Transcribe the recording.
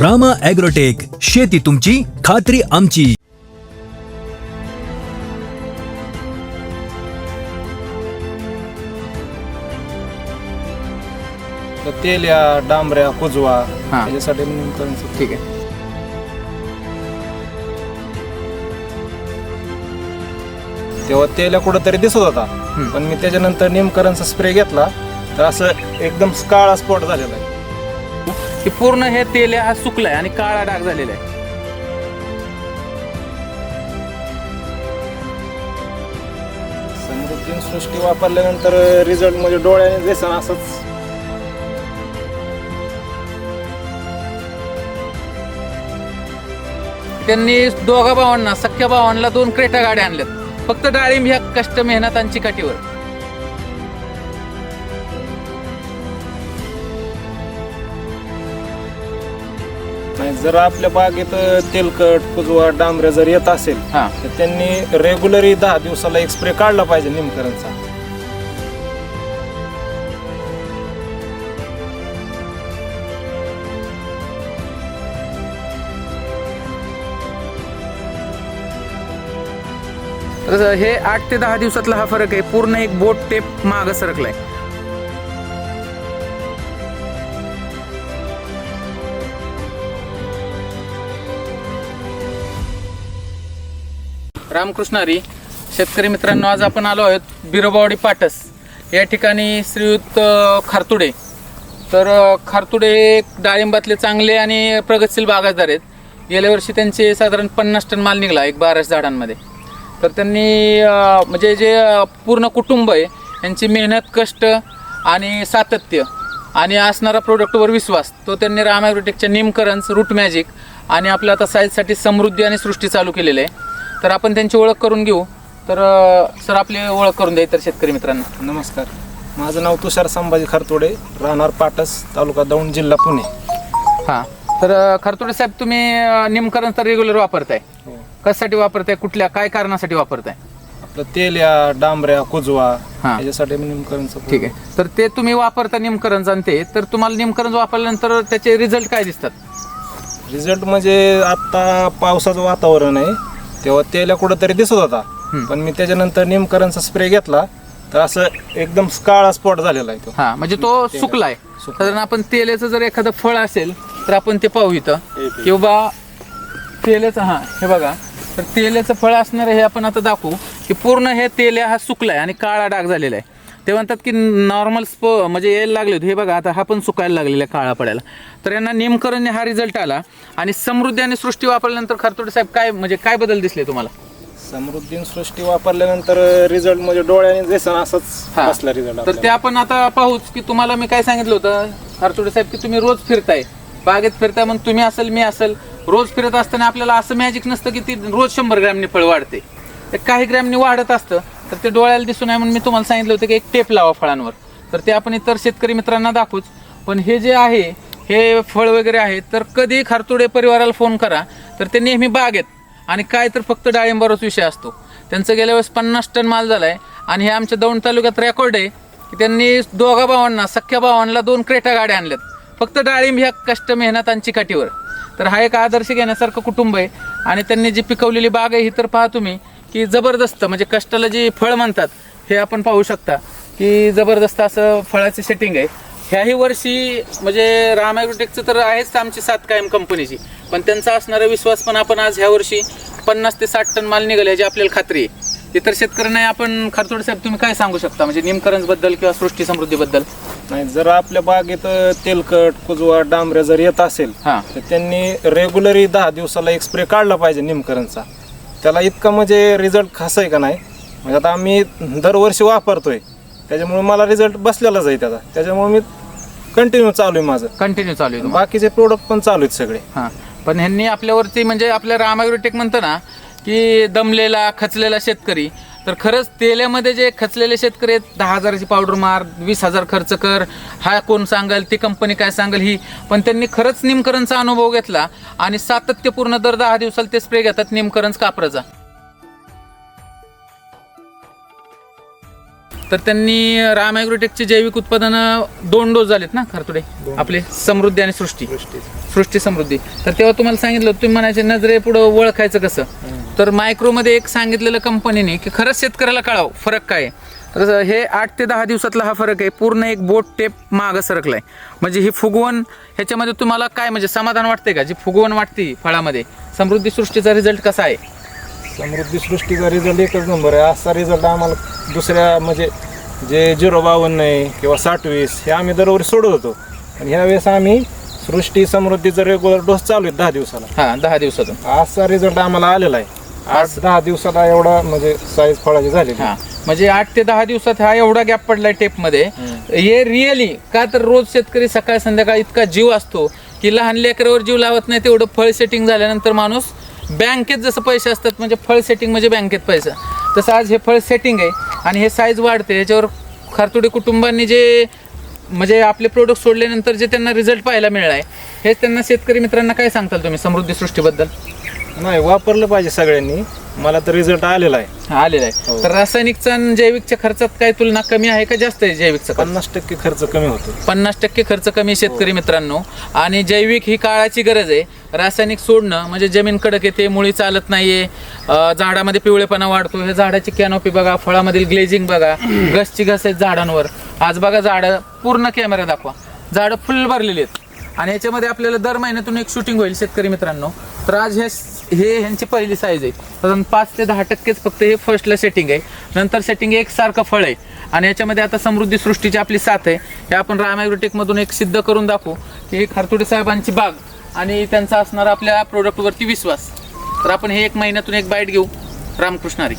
Rama agrotech शेती तुमची खात्री आमची. तर तेल्या डांबऱ्या कुजवा हा. त्याच्यासाठी निमकरणचं ठीक आहे. तेव्हा तेल्या कुठंतरी दिसत होता. पण मी त्याच्यानंतर निमकरणचा स्प्रे घेतला. तर असं एकदम काळा स्पॉट झालेला आहे. की पूर्ण हे तेल हा सुकलाय आणि काळा डाग झालेला आहे. समृद्धी सृष्टी वापरल्यानंतर रिझल्ट म्हणजे डोळ्याने दिसन असंच. त्यांनी दोघा भावांना सख्या भावांना दोन क्रेटा गाड्या आणल्यात. फक्त डाळिंब ह्या कष्ट मेहनत आणि नाही जर आपल्या बागेत तेलकट कुजवा डांबऱ्या जर येत असेल हा. तर त्यांनी रेग्युलरी दहा दिवसाला एक स्प्रे काढला पाहिजे निमकरणचा तर हे आठ ते दहा दिवसातला हा फरक आहे. पूर्ण एक बोट टेप माग सरकलाय. रामकृष्णारी शेतकरी मित्रांनो आज आपण आलो आहोत बिरोबावडी पाटस. या ठिकाणी श्रीयुत खारतुडे. तर खारतुडे एक डाळिंबातले चांगले आणि प्रगतशील बागासदार आहेत. गेल्या वर्षी त्यांचे साधारण पन्नास टन माल निघाला एक बाराशे झाडांमध्ये. तर त्यांनी म्हणजे जे पूर्ण कुटुंब आहे यांची मेहनत कष्ट आणि सातत्य आणि असणारा प्रोडक्टवर विश्वास तो त्यांनी राम ॲग्रोटेकच्या निमकरन्स रूट मॅजिक आणि आपल्या आता साईजसाठी समृद्धी आणि सृष्टी चालू केलेलं आहे. तर आपण त्यांची ओळख करून घेऊ. तर सर आपली ओळख करून द्या इतर शेतकरी मित्रांना. नमस्कार. माझं नाव तुषार संभाजी खरतोडे राहणार पाटस तालुका दौंड जिल्हा पुणे. हां. तर खरतोडे साहेब तुम्ही निमकरण तर रेग्युलर वापरताय. कशासाठी वापरताय? कुठल्या काय कारणासाठी वापरताय? आपलं तेल्या डांबऱ्या कुजवा हा. त्याच्यासाठी मी निमकरणचं ठीक आहे. तर ते तुम्ही वापरता निमकरण आणि ते तर तुम्हाला निमकरण वापरल्यानंतर त्याचे रिझल्ट काय दिसतात? रिझल्ट म्हणजे आता पावसाचं वातावरण आहे. तेव्हा तेल्या कुठंतरी दिसत होता. पण मी त्याच्यानंतर निमकरणचा स्प्रे घेतला तर असं एकदम काळा स्पॉट झालेला आहे तो. हा म्हणजे तो सुकलाय. साधारण आपण तेलाचं जर एखादं फळ असेल तर आपण ते पाहू इथं. किंवा तेलाचं हा हे बघा. तर तेलाचं फळ असणारं हे आपण आता दाखवू की पूर्ण हे तेल हा सुकलाय आणि काळा डाग झालेला आहे. ते म्हणतात की नॉर्मल स्प म्हणजे यायला लागले होते. हे बघा आता हा पण सुकायला लागलेला आहे काळा पडायला. तर यांना निमकरण हा रिझल्ट आला आणि समृद्धी आणि सृष्टी वापरल्यानंतर खरतोडे साहेब काय म्हणजे काय बदल दिसले तुम्हाला? समृद्धी सृष्टी वापरल्यानंतर रिझल्ट म्हणजे डोळ्याने दिसन असंच. बसला रिझल्ट तर ते आपण आता पाहूच की तुम्हाला मी काय सांगितलं होतं? हरतोडे साहेब की तुम्ही रोज फिरताय. बागेत फिरताय म्हणून तुम्ही असेल मी असेल. रोज फिरत असताना आपल्याला असं मॅजिक नसतं की ती रोज शंभर ग्रॅमनी फळ वाढते. ते काही ग्रॅमनी वाढत असतं. तर ते डोळ्याला दिसून आहे म्हणून मी तुम्हाला सांगितलं होतं की एक टेप लावा फळांवर. तर ते आपण इतर शेतकरी मित्रांना दाखवूच. पण हे जे आहे हे फळ वगैरे आहे तर कधी खारतुडे परिवाराला फोन करा तर ते नेहमी बागेत आणि काय तर फक्त डाळिंबावरच विषय असतो. त्यांचं गेल्या वेळेस पन्नास टन माल झाला आहे आणि हे आमच्या दौंड तालुक्यात रेकॉर्ड आहे की त्यांनी दोघा भावांना सख्ख्या भावांना दोन क्रेटा गाड्या आणल्यात. फक्त डाळिंब ह्या कष्ट मेहनतांची काठीवर. तर हा एक आदर्श घेण्यासारखं कुटुंब आहे. आणि त्यांनी जी पिकवलेली बाग आहे ही तर पहा तुम्ही की जबरदस्त म्हणजे कष्टाला जी फळ म्हणतात हे आपण पाहू शकता. की जबरदस्त असं फळाची सेटिंग आहे. ह्याही वर्षी म्हणजे राम ॲग्रोटेकचं तर आहेच आमची सात कायम कंपनीची. पण त्यांचा असणारा विश्वास पण आपण आज ह्या वर्षी पन्नास ते साठ टन माल निघाले याची आपल्याला खात्री आहे. इतर शेतकऱ्यांना आपण खरतोड साहेब तुम्ही काय सांगू शकता? म्हणजे निमकरंजबद्दल किंवा सृष्टी समृद्धीबद्दल? नाही जर आपल्या बागेत तेलकट कुजवा डांबऱ्या जर येत असेल हां. तर त्यांनी रेग्युलरी दहा दिवसाला एक स्प्रे काढला पाहिजे निमकरणचा. त्याला इतका म्हणजे रिझल्ट खासा आहे का नाही? म्हणजे आता आम्ही दरवर्षी वापरतोय. त्याच्यामुळे मला रिझल्ट बसलेलाच आहे त्याचा. त्याच्यामुळे मी कंटिन्यू चालू आहे माझं. कंटिन्यू चालू आहे तुम्हाला. बाकीचे प्रोडक्ट पण चालू आहेत सगळे. हां. पण ह्यांनी आपल्यावरती म्हणजे आपल्या राम ॲग्रोटेक म्हणतो ना की दमलेला खचलेला शेतकरी तर खरंच तेल्यामध्ये जे खचलेले शेतकरी आहेत दहा हजाराची पावडर मार वीस हजार खर्च कर हा कोण सांगेल ती कंपनी काय सांगेल ही. पण त्यांनी खरंच निमकरणचा अनुभव घेतला आणि सातत्यपूर्ण दर दहा दिवसाला ते स्प्रे घेतात निमकरंज कापराचा तर त्यांनी राम ॲग्रोटेकचे जैविक उत्पादनं दोन डोस झालेत ना खरतुडे? आपले समृद्धी आणि सृष्टी. सृष्टी. समृद्धी. तर तेव्हा तुम्हाला सांगितलं तुम्ही म्हणायचे नजरे पुढं ओळखायचं कसं? तर मायक्रोमध्ये एक सांगितलेलं कंपनीने की खरंच शेतकऱ्याला कळावं फरक काय आहे? तर हे आठ ते दहा दिवसातला हा फरक आहे. पूर्ण एक बोट टेप मागं सरकलाय. म्हणजे ही फुगवण ह्याच्यामध्ये तुम्हाला काय म्हणजे समाधान वाटते का? जी फुगवण वाटते फळामध्ये समृद्धी सृष्टीचा रिझल्ट कसा आहे? समृद्धी सृष्टीचा रिझल्ट एकच नंबर आहे. असा रिझल्ट आम्हाला दुसऱ्या म्हणजे जे झिरो बावन्न आहे किंवा साठ वीस हे आम्ही दरवर्षी सोडत होतो. आणि ह्यावेळेस आम्ही सृष्टी समृद्धीचा रेग्युलर डोस चालू आहे दहा दिवसाला. हा दहा दिवसातून. असा रिझल्ट आम्हाला आलेला आहे. आज दहा दिवसाला एवढा म्हणजे साईज फळाची झालेली. हा. म्हणजे आठ ते दहा दिवसात हा एवढा गॅप पडलाय टेपमध्ये हे रिअली का तर रोज शेतकरी सकाळ संध्याकाळ इतका जीव असतो की लहान लेकरावर जीव लावत नाही तेवढं फळ सेटिंग झाल्यानंतर माणूस बँकेत जसं पैसे असतात म्हणजे फळ सेटिंग म्हणजे बँकेत पैसा. तसं आज हे फळ सेटिंग आहे आणि हे साईज वाढते याच्यावर खारतुडी कुटुंबांनी जे म्हणजे आपले प्रोडक्ट सोडल्यानंतर जे त्यांना रिझल्ट पाहायला मिळाला आहे हेच त्यांना शेतकरी मित्रांना काय सांगताल तुम्ही समृद्धी सृष्टीबद्दल? नाही वापरलं पाहिजे सगळ्यांनी. मला तर रिझल्ट आलेला आहे. आलेला आहे. तर रासायनिकचा आणि जैविकच्या खर्चात काय तुलना कमी आहे का जास्त आहे जैविकचा खर्च? पन्नास टक्के खर्च कमी होतो. पन्नास टक्के खर्च कमी शेतकरी मित्रांनो. आणि जैविक ही काळाची गरज आहे. रासायनिक सोडणं म्हणजे जमीन कडक येते मुळी चालत नाहीये अं, झाडामध्ये पिवळेपणा वाढतो. हे झाडाची कॅनोपी बघा फळामधील ग्लेजिंग बघा घसची घस आहेत झाडांवर. आज बघा झाडं पूर्ण कॅमेरा दाखवा. झाडं फुल भरलेली आहेत. आणि याच्यामध्ये आपल्याला दर महिन्यातून एक शूटिंग होईल शेतकरी मित्रांनो. तर आज हे हे ह्यांची पहिली साईज आहे. साधारण पाच ते दहा टक्केच फक्त हे फर्स्टला सेटिंग आहे. नंतर सेटिंग एक सारखं फळ आहे. आणि याच्यामध्ये आता समृद्धी सृष्टीची आपली साथ आहे. हे आपण रामॅग्रोटेकमधून एक सिद्ध करून दाखवू. की खारतुडे साहेबांची बाग आणि त्यांचा असणारा आपल्या प्रोडक्टवरती विश्वास. तर आपण हे एक महिन्यातून एक बाईट घेऊ. रामकृष्णारी